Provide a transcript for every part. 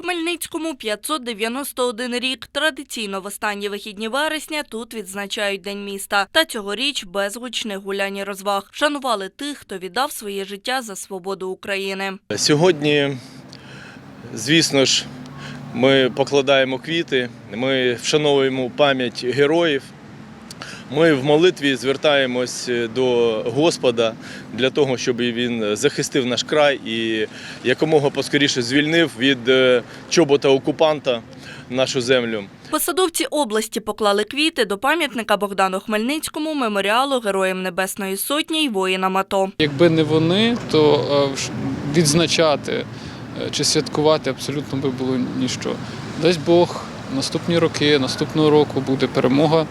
Хмельницькому 591 рік. Традиційно в останні вихідні вересня тут відзначають День міста. Та цьогоріч без гучних гулянь і розваг. Шанували тих, хто віддав своє життя за свободу України. Сьогодні, звісно ж, ми покладаємо квіти, ми вшановуємо пам'ять героїв. Ми в молитві звертаємось до Господа для того, щоб він захистив наш край і якомога поскоріше звільнив від е, чобота окупанта нашу землю. Посадовці області поклали квіти до пам'ятника Богдану Хмельницькому, меморіалу Героям Небесної Сотні й воїнам АТО. Якби не вони, то е, відзначати е, чи святкувати абсолютно би було ніщо. Дасть Бог, наступні роки, наступного року буде перемога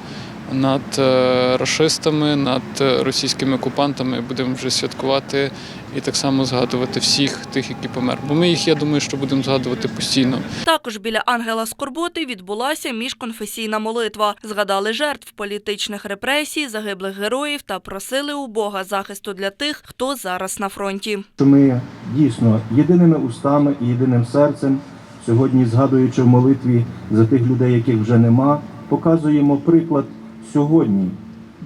над е, рашистами, над е, російськими окупантами. Будемо вже святкувати і так само згадувати всіх тих, які померли. Бо ми їх, я думаю, що будемо згадувати постійно. Також біля Ангела Скорботи відбулася міжконфесійна молитва. Згадали жертв політичних репресій, загиблих героїв та просили у Бога захисту для тих, хто зараз на фронті. ми дійсно єдиними устами і єдиним серцем, сьогодні згадуючи в молитві за тих людей, яких вже нема, показуємо приклад сьогодні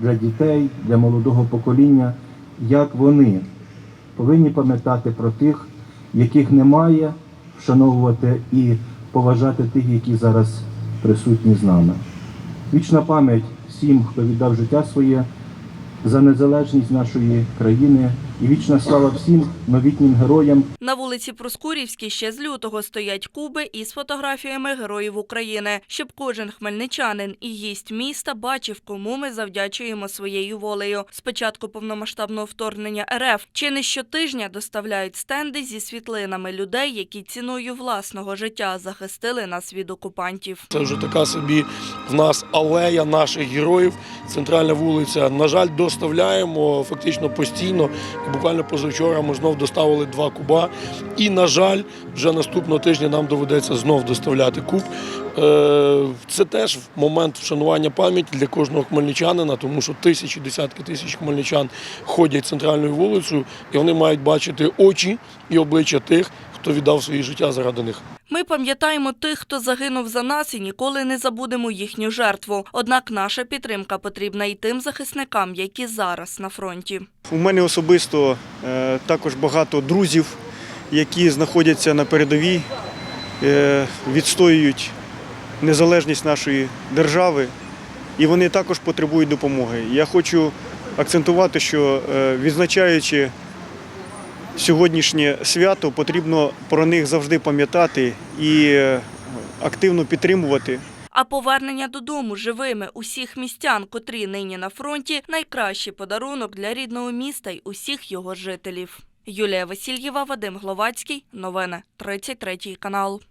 для дітей, для молодого покоління, як вони повинні пам'ятати про тих, яких немає, вшановувати і поважати тих, які зараз присутні з нами. Вічна пам'ять всім, хто віддав життя своє за незалежність нашої країни і вічна слава всім новітнім героям, На вулиці Проскурівській ще з лютого стоять куби із фотографіями героїв України, щоб кожен хмельничанин і гість міста бачив, кому ми завдячуємо своєю волею. З початку повномасштабного вторгнення РФ чи не щотижня доставляють стенди зі світлинами людей, які ціною власного життя захистили нас від окупантів. Це вже така собі в нас алея наших героїв, центральна вулиця. На жаль, доставляємо фактично постійно. Буквально позавчора ми знов доставили два куба. І, на жаль, вже наступного тижня нам доведеться знов доставляти куб. Е, Це теж момент вшанування пам'яті для кожного хмельничанина, тому що тисячі, десятки тисяч хмельничан ходять центральною вулицею, і вони мають бачити очі і обличчя тих, хто віддав своє життя заради них. Ми пам'ятаємо тих, хто загинув за нас, і ніколи не забудемо їхню жертву. Однак наша підтримка потрібна і тим захисникам, які зараз на фронті. У мене особисто е, також багато друзів, які знаходяться на передовій, е, відстоюють незалежність нашої держави, і вони також потребують допомоги. Я хочу акцентувати, що е, відзначаючи сьогоднішнє свято, потрібно про них завжди пам'ятати і е, активно підтримувати. А повернення додому живими усіх містян, котрі нині на фронті, найкращий подарунок для рідного міста й усіх його жителів. Юлія Васильєва, Вадим Гловацький. Новини 33 канал.